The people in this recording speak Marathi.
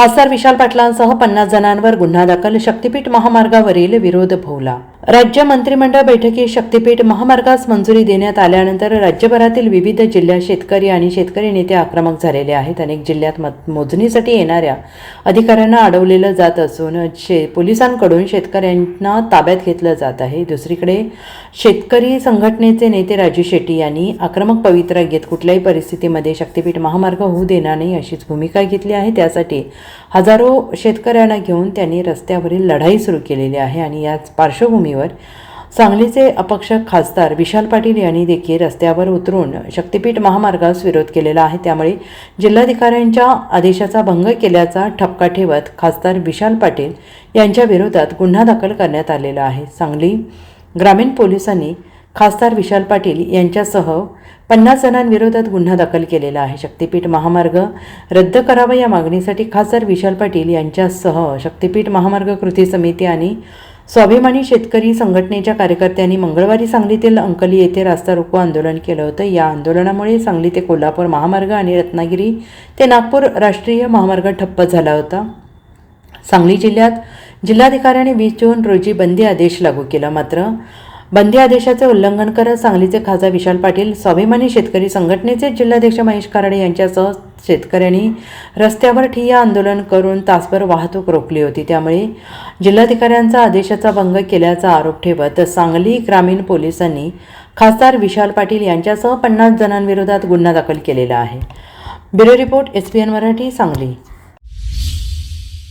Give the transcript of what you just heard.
खासदार विशाल पाटलांसह पन्नास जणांवर गुन्हा दाखल शक्तीपीठ महामार्गावरील विरोध भोवला. राज्य मंत्रिमंडळ बैठकीत शक्तीपीठ महामार्गास मंजुरी देण्यात आल्यानंतर राज्यभरातील विविध जिल्ह्यात शेतकरी आणि शेतकरी नेते आक्रमक झालेले आहेत. अनेक जिल्ह्यात मत- मोजणीसाठी येणाऱ्या अधिकाऱ्यांना अडवलेलं जात असून शे पोलिसांकडून शेतकऱ्यांना ताब्यात घेतलं जात आहे. दुसरीकडे शेतकरी संघटनेचे नेते राजू शेट्टी यांनी आक्रमक पवित्रा घेत कुठल्याही परिस्थितीमध्ये शक्तीपीठ महामार्ग होऊ देणार नाही अशीच भूमिका घेतली आहे. त्यासाठी हजारो शेतकऱ्यांना घेऊन त्यांनी रस्त्यावरील लढाई सुरू केलेली आहे आणि याच पार्श्वभूमी पार्श्वभूमीवर सांगलीचे अपक्ष खासदार विशाल पाटील यांनी देखील रस्त्यावर उतरून शक्तीपीठ महामार्गास विरोध केलेला आहे. त्यामुळे जिल्हाधिकाऱ्यांच्या आदेशाचा भंग केल्याचा ठपका ठेवत खासदार विशाल पाटील यांच्या विरोधात गुन्हा दाखल करण्यात आलेला आहे. सांगली ग्रामीण पोलिसांनी खासदार विशाल पाटील यांच्यासह पन्नास जणांविरोधात गुन्हा दाखल केलेला आहे. शक्तीपीठ महामार्ग रद्द करावा या मागणीसाठी खासदार विशाल पाटील यांच्यासह शक्तीपीठ महामार्ग कृती समिती आणि स्वाभिमानी शेतकरी संघटनेच्या कार्यकर्त्यांनी मंगळवारी सांगलीतील अंकली येथे रास्ता रोको आंदोलन केलं होतं. या आंदोलनामुळे सांगली ते कोल्हापूर महामार्ग आणि रत्नागिरी ते नागपूर राष्ट्रीय महामार्ग ठप्प झाला होता. सांगली जिल्ह्यात जिल्हाधिकाऱ्याने वीस जून रोजी बंदी आदेश लागू केला. मात्र बंदी आदेशाचे उल्लंघन करत सांगलीचे खासदार विशाल पाटील स्वाभिमानी शेतकरी संघटनेचे जिल्हाध्यक्ष महेश कराडे यांच्यासह शेतकऱ्यांनी रस्त्यावर ठिय्या आंदोलन करून तासभर वाहतूक रोखली होती. त्यामुळे जिल्हाधिकाऱ्यांचा आदेशाचा भंग केल्याचा आरोप ठेवत सांगली ग्रामीण पोलिसांनी खासदार विशाल पाटील यांच्यासह पन्नास जणांविरोधात गुन्हा दाखल केलेला आहे. Bureau report S P N Marathi Sangli.